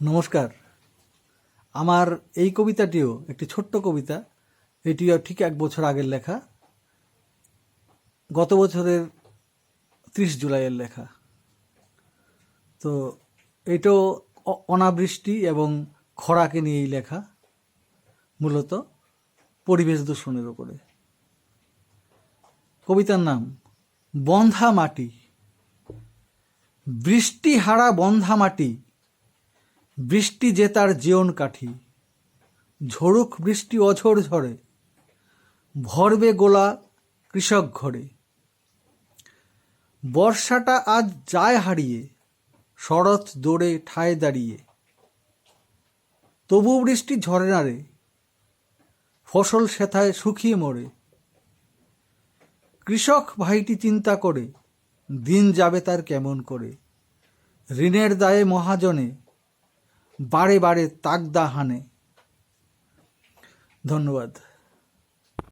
নমস্কার। আমার এই কবিতাটিও একটি ছোট্ট কবিতা, এটিও ঠিক এক বছর আগের লেখা, গত বছরের ত্রিশ জুলাইয়ের লেখা। তো এটাও অনাবৃষ্টি এবং খরাকে নিয়েই লেখা, মূলত পরিবেশ দূষণের ওপরে কবিতার নাম, বন্ধা মাটি। বৃষ্টি হারা বন্ধা মাটি বৃষ্টি যে তার জীবন কাঠি। ঝড়ুক বৃষ্টি অঝর ঝরে, ভরবে গোলা কৃষক ঘরে। বর্ষাটা আজ যায় হারিয়ে, শরৎ দৌড়ে ঠায় দাঁড়িয়ে। তবু বৃষ্টি ঝরে না রে, ফসল সেথায় শুকিয়ে মরে। কৃষক ভাইটি চিন্তা করে, দিন যাবে তার কেমন করে। ঋণের দায়ে মহাজনে বারে বারে তাগদা হানে। ধন্যবাদ।